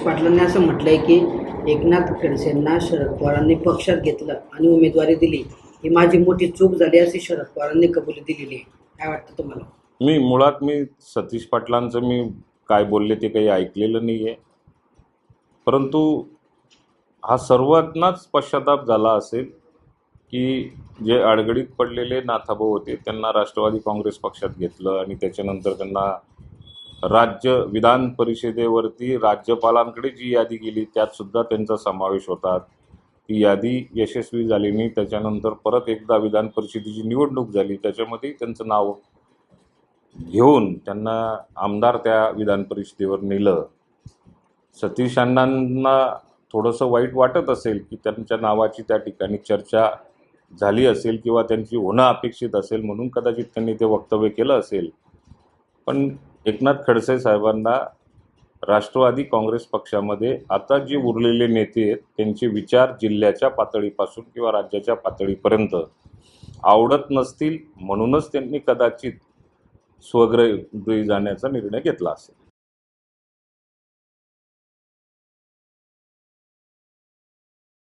पाटलांनी असं म्हटलंय की एकनाथ खडसेंना शरद पवारांनी पक्षात घेतलं आणि उमेदवारी दिली. ही माझी मोठी चूक झाली अशी शरद पवारांनी कबुली दिलेली आहे. काय वाटतं तुम्हाला? मी मुळात मी सतीश पाटलांचं मी काय बोलले ते काही ऐकलेलं नाही आहे परंतु हा सर्वांनाच पश्चाताप झाला असेल की जे अडगडीत पडलेले नाथाभाऊ होते त्यांना राष्ट्रवादी काँग्रेस पक्षात घेतलं आणि त्याच्यानंतर त्यांना राज्य विधान परिषदेवरती राज्यपालांकडे जी यादी गेली त्यात सुद्धा त्यांचा समावेश होता. ती यादी यशस्वी झाली नाही. त्याच्यानंतर परत एकदा विधान परिषदेची निवडणूक झाली. त्याच्यामध्ये त्यांचं नाव घेऊन त्यांना आमदार त्या विधान परिषदेवर नेलं. सतीश अण्णांना थोडंसं वाईट वाटत असेल की त्यांच्या नावाची त्या ठिकाणी चर्चा झाली असेल किंवा त्यांची होणं अपेक्षित असेल म्हणून कदाचित त्यांनी ते वक्तव्य केलं असेल. पण एकनाथ खडसे साहेबांना राष्ट्रवादी काँग्रेस पक्षामध्ये आता जे उरलेले नेते आहेत त्यांचे विचार जिल्ह्याच्या पातळीपासून किंवा राज्याच्या पातळीपर्यंत आवडत नसतील म्हणूनच त्यांनी कदाचित स्वग्रही जाण्याचा निर्णय घेतला असेल.